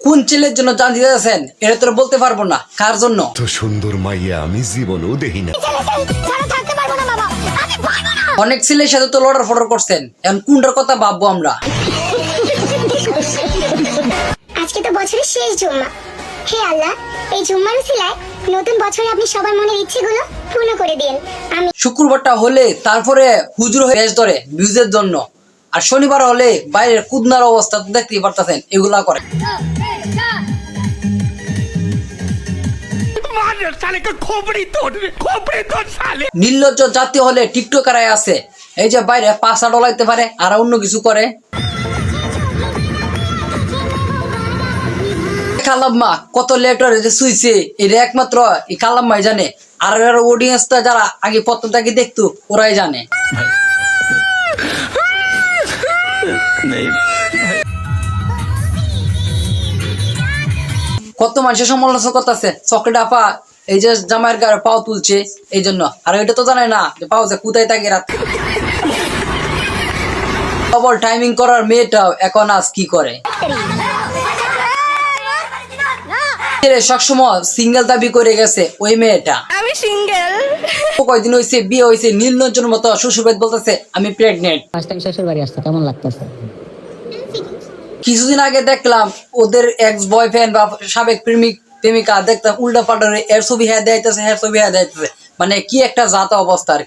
কোন ছেলের জন্য জান দিতে আছেন এটা তোর বলতে পারব না। কার জন্য? তো সুন্দর মাইয়া আমি জীবনেও দেখি না। ছাড়া থাকতে পারব না বাবা। আমি পারব না। অনেক ছেলের সাথে তো লড়ার ফটার করছেন। এখন কোনটার কথা ভাববো আমরা? আজকে তো বছরের শেষ জুম্মা। হে আল্লাহ এই জুম্মার উসিলায় নতুন বছরে আপনি সবার মনের ইচ্ছেগুলো পূর্ণ করে দিন। আমি শুক্রবারটা হলে তারপরে হুজুর হয়ে বেশ ধরে ভিউজের জন্য। আর শনিবার হলে বাইরের কুদনার অবস্থা তো দেখতেই পারতেছেন এগুলা করে। নির্লজ্জ জাতি হলে টিকটকারাই আছে। এই যে বাইরে পাঁচা ডলাইতে পারে আর অন্য কিছু করে। কালাম্মা কত লেটার যে শুইছে এটা একমাত্র এই কালাম্মাই জানে। আর এর অডিয়েন্সটা যারা আগে প্রথমটাকে দেখতো ওরাই জানে। কত মানুষের সমালোচনা করতেছে? চকলেট আপা এই যে জামাইয়ের গায়ে পাও তুলছে এই জন্য। আর এটা তো জানে না যে পাও যে কোথায় থাকে রাত। ডবল টাইমিং করার মেয়েটাও এখন আজ কি করে? সবসময় সিঙ্গেল দাবি করে গেছে ওই মেয়েটা। আমি সিঙ্গেল কয়দিন হয়েছে বিয়ে হয়েছে মতো শ্বশুরবাদ বলতেছে আমি প্রেগনেন্ট ফার্স্ট টাইম শ্বশুর বাড়ি আসছে? কেমন লাগতেছে? কিছুদিন আগে দেখলাম ওদের এক্স বয়ফ্রেন্ড বা সাবেক প্রেমিক, প্রেমিকা দেখতাম উল্টা পাল্টা এর ছবি হ্যাঁ দেয়তেছে হ্যাঁ ছবি হ্যাঁ দেয়তেছে মানে কি একটা জাত অবস্থা আর।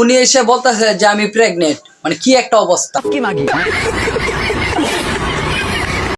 উনি এসে বলতেছে যে আমি প্রেগনেন্ট মানে কি একটা অবস্থা।